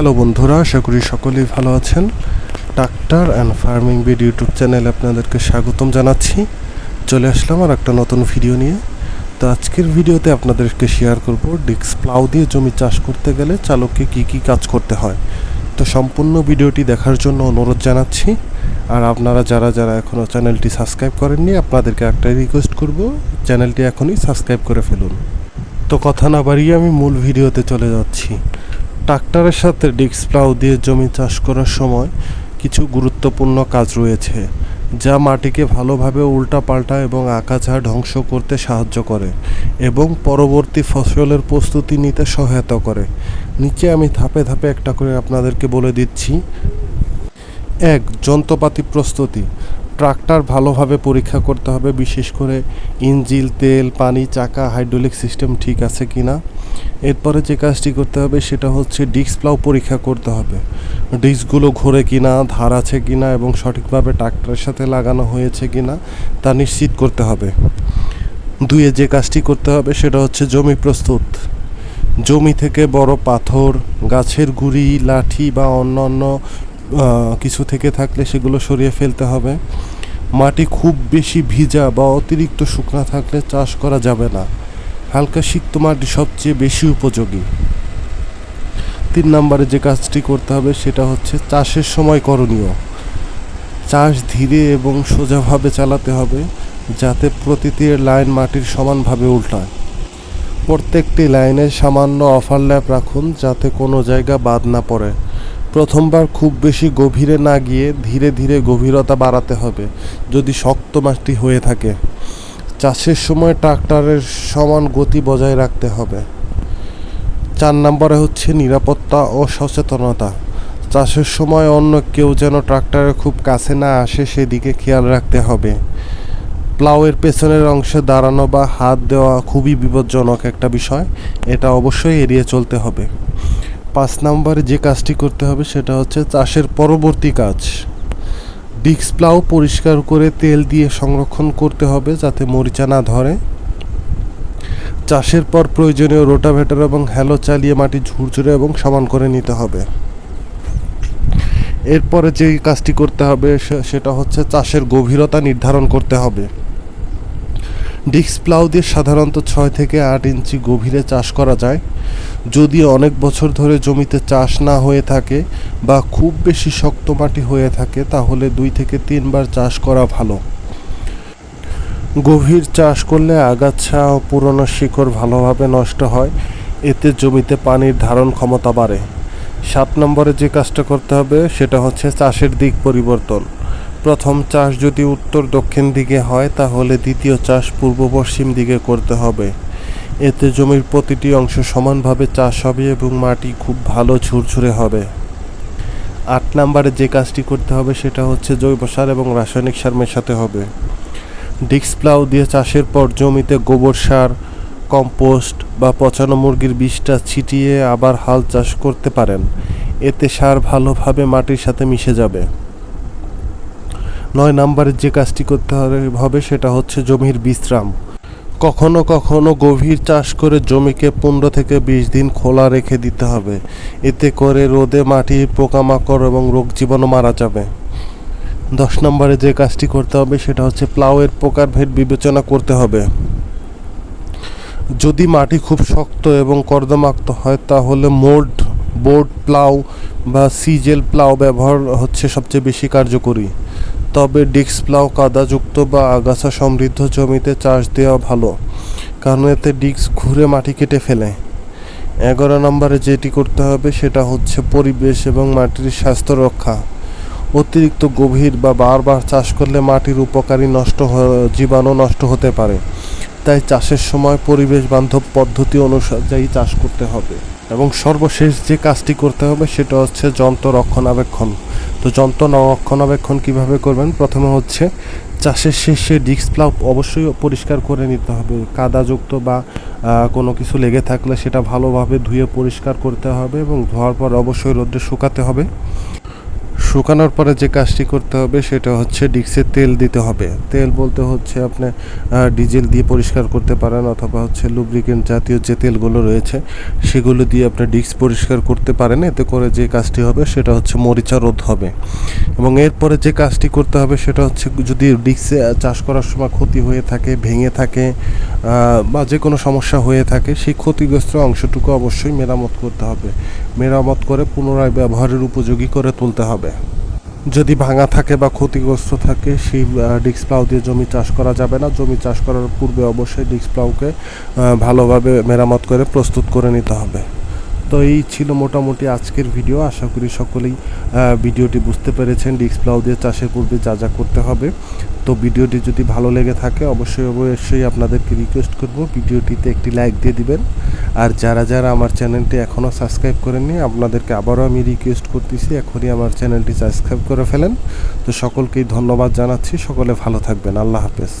Hello বন্ধুরা, আশা করি সকলেই ভালো আছেন। ট্রাক্টর অ্যান্ড ফার্মিং বিড ইউটিউব চ্যানেলে আপনাদেরকে স্বাগতম জানাচ্ছি। চলে আসলাম আর একটা নতুন ভিডিও নিয়ে। তো আজকের ভিডিওতে আপনাদেরকে শেয়ার করব ডিক্স প্লাউ দিয়ে জমি চাষ করতে গেলে চালককে কি কি কাজ করতে হয়। তো সম্পূর্ণ ভিডিওটি দেখার জন্য অনুরোধ জানাচ্ছি। আর আপনারা যারা যারা এখনও চ্যানেলটি সাবস্ক্রাইব করেননি, আপনাদেরকে একটাই রিকোয়েস্ট করব, চ্যানেলটি এখনই সাবস্ক্রাইব করে ফেলুন। তো কথা না বাড়িয়ে আমি মূল ভিডিওতে চলে যাচ্ছি। ট্রাক্টরের সাথে ডিস্ক প্লাউ দিয়ে জমি চাষ করার সময় কিছু গুরুত্বপূর্ণ কাজ রয়েছে, যা মাটিকে ভালোভাবে উল্টা পাল্টা এবং আকাছা ধ্বংস করতে সাহায্য করে এবং পরবর্তী ফসলের প্রস্তুতি নিতে সহায়তা করে। নিচে আমি ধাপে ধাপে একটা করে আপনাদেরকে বলে দিচ্ছি। এক, যন্ত্রপাতি প্রস্তুতি। ট্রাক্টর ভালোভাবে পরীক্ষা করতে হবে, বিশেষ করে ইঞ্জিল তেল, পানি, চাকা, হাইড্রোলিক সিস্টেম ঠিক আছে কি না এরপরে যে কাজটি করতে হবে সেটা হচ্ছে ডিস্ক প্লাউ পরীক্ষা করতে হবে। ডিস্কগুলো ঘোরে কিনা ধার আছে কিনা এবং সঠিকভাবে ট্রাক্টরের সাথে লাগানো হয়েছে কিনা তা নিশ্চিত করতে হবে। দুয়ে যে কাজটি করতে হবে সেটা হচ্ছে জমি প্রস্তুত। জমি থেকে বড় পাথর গাছের গুঁড়ি লাঠি বা অন্যান্য আহ, কিছু থেকে থাকলে সেগুলো সরিয়ে ফেলতে হবে। মাটি খুব বেশি ভিজা বা অতিরিক্ত শুকনা থাকলে চাষ করা যাবে না। হালকা সিক্ত মাটি সবচেয়ে বেশি উপযোগী। তিন নম্বরে যে কাজটি করতে হবে সেটা হচ্ছে চাষের সময় করণীয়। চাষ ধীরে এবং সোজাভাবে চালাতে হবে যাতে প্রতিটি লাইন মাটির সমানভাবে উল্টায়। প্রত্যেকটি লাইনে সামান্য ওভারল্যাপ রাখুন যাতে কোনো জায়গা বাদ না পড়ে। প্রথমবার খুব বেশি গভীরে না গিয়ে ধীরে ধীরে গভীরতা বাড়াতে হবে যদি শক্ত মাটি হয়ে থাকে। চাষের সময় ট্রাক্টরের সমান গতি বজায় রাখতে হবে। চার নম্বরে হচ্ছে নিরাপত্তা ও সচেতনতা। চাষের সময় অন্য কেউ যেন ট্রাক্টরের খুব কাছে না আসে, সেদিকে খেয়াল রাখতে হবে। প্লাউয়ের পেছনের অংশে দাঁড়ানো বা হাত দেওয়া খুবই বিপজ্জনক একটা বিষয়। এটা অবশ্যই এড়িয়ে চলতে হবে। পাঁচ নম্বরে যে কাজটি করতে হবে, সেটা হচ্ছে চাষের পরবর্তী কাজ। ডিক্স প্লাউ পরিষ্কার করে তেল দিয়ে সংরক্ষণ করতে হবে যাতে মরিচা না ধরে। চাষের পর প্রয়োজনীয় রোটাভেটার এবং হ্যালো চালিয়ে মাটি ঝুরঝুরে এবং সমান করে নিতে হবে। এরপরে যে কাজটি করতে হবে সেটা হচ্ছে চাষের গভীরতা নির্ধারণ করতে হবে। ডিক্স প্লাউ দিয়ে সাধারণত ছয় থেকে আট ইঞ্চি গভীরে চাষ করা যায়। যদি অনেক বছর ধরে জমিতে চাষ না হয়ে থাকে বা খুব বেশি শক্ত মাটি হয়ে থাকে, তাহলে দুই থেকে তিনবার চাষ করা ভালো। গভীর চাষ করলে আগাছা ও পুরনো শিকড় ভালোভাবে নষ্ট হয়, এতে জমিতে পানির ধারণ ক্ষমতা বাড়ে। সাত নম্বরে যে কাজটা করতে হবে, সেটা হচ্ছে চাষের দিক পরিবর্তন। প্রথম চাষ যদি উত্তর দক্ষিণ দিকে হয়, তাহলে দ্বিতীয় চাষ পূর্ব পশ্চিম দিকে করতে হবে। এতে জমির প্রতিটি অংশ সমানভাবে চাষ হবে এবং মাটি খুব ভালো ঝুরঝুরে হবে। আট নম্বরে যে কাজটি করতে হবে, সেটা হচ্ছে জৈব সার এবং রাসায়নিক সার মেশাতে হবে। ডিক্স প্লাউ দিয়ে চাষের পর জমিতে গোবর সার, কম্পোস্ট বা পচানো মুরগির বিষটা ছিটিয়ে আবার হাল চাষ করতে পারেন। এতে সার ভালোভাবে মাটির সাথে মিশে যাবে। নয় নম্বরের যে কাজটি করতে হবে- সেটা হচ্ছে জমির বিশ্রাম। কখনো কখনো গভীর চাষ করে জমিকে পনেরো থেকে বিশ দিন খোলা রেখে দিতে হবে। এতে করে রোদে মাটির পোকামাকড় এবং রোগ জীবাণু মারা যাবে। দশ নম্বরে যে কাজটি করতে হবে, সেটা হচ্ছে প্লাউয়ের প্রকারভেদ বিবেচনা করতে হবে। যদি মাটি খুব শক্ত এবং কর্দমাক্ত হয়, তাহলে মোল্ড, বোর্ড প্লাউ বা সিজেল প্লাউ ব্যবহার হচ্ছে সবচেয়ে বেশি কার্যকরী। তবে ডিক্স প্লাউ কাদাযুক্ত বা আগাছা সমৃদ্ধ জমিতে চাষ দেওয়া ভালো, কারণ এতে ডিক্স ঘুরে মাটি কেটে ফেলে। এগারো নম্বরে যেটি করতে হবে সেটা হচ্ছে পরিবেশ এবং মাটির স্বাস্থ্য রক্ষা। অতিরিক্ত গভীর বা বারবার চাষ করলে মাটির উপকারী নষ্ট জীবাণু নষ্ট হতে পারে। তাই চাষের সময় পরিবেশ বান্ধব পদ্ধতি অনুযায়ী চাষ করতে হবে। এবং সর্বশেষ যে কাজটি করতে হবে সেটা হচ্ছে যন্ত্র রক্ষণাবেক্ষণ। তো যন্ত্র রক্ষণাবেক্ষণ কীভাবে করবেন? প্রথমে হচ্ছে চাষের শেষে ডিস্ক প্লাউ অবশ্যই পরিষ্কার করে নিতে হবে। কাদাযুক্ত বা কোনো কিছু লেগে থাকলে সেটা ভালোভাবে ধুয়ে পরিষ্কার করতে হবে এবং ধোয়ার পর অবশ্যই রোদ্রে শুকাতে হবে। শুকানোর পরে যে কাজটি করতে হবে সেটা হচ্ছে ডিক্সে তেল দিতে হবে। তেল বলতে হচ্ছে আপনি ডিজেল দিয়ে পরিষ্কার করতে পারেন অথবা হচ্ছে লুব্রিকেন্ট জাতীয় যে তেলগুলো রয়েছে, সেগুলো দিয়ে আপনি ডিক্স পরিষ্কার করতে পারেন। এতে করে যে কাজটি হবে সেটা হচ্ছে মরিচা রোধ হবে। এবং এরপরে যে কাজটি করতে হবে সেটা হচ্ছে যদি ডিক্সে চাষ করার সময় ক্ষতি হয়ে থাকে, ভেঙে থাকে বা যে কোনো সমস্যা হয়ে থাকে, সেই ক্ষতিগ্রস্ত অংশটুকু অবশ্যই মেরামত করতে হবে। মেরামত করে পুনরায় ব্যবহারের উপযোগী করে তুলতে হবে। যদি ভাঙা থাকে বা ক্ষতিগ্রস্ত থাকে, সেই ডিক্স প্লাউ দিয়ে জমি চাষ করা যাবে না। জমি চাষ করার পূর্বে অবশ্যই ডিক্স প্লাউকে ভালোভাবে মেরামত করে প্রস্তুত করে নিতে হবে। তো এই ছিল মোটামুটি আজকের ভিডিও আশা করি সকলেই ভিডিওটি বুঝতে পেরেছেন। ডিক্স প্লাউ দিয়ে চাষের পূর্বে যা যা করতে হবে। তো ভিডিওটি যদি ভালো লেগে থাকে, অবশ্যই অবশ্যই আপনাদেরকে রিকোয়েস্ট করব। ভিডিওটিতে একটি লাইক দিয়ে দিবেন। আর যারা যারা আমার চ্যানেলটি এখনও সাবস্ক্রাইব করেননি, আপনাদেরকে আবারও আমি রিকোয়েস্ট করতেছি, এখনই আমার চ্যানেলটি সাবস্ক্রাইব করে ফেলেন। তো সকলকেই ধন্যবাদ জানাচ্ছি। সকলে ভালো থাকবেন। আল্লাহ হাফেজ।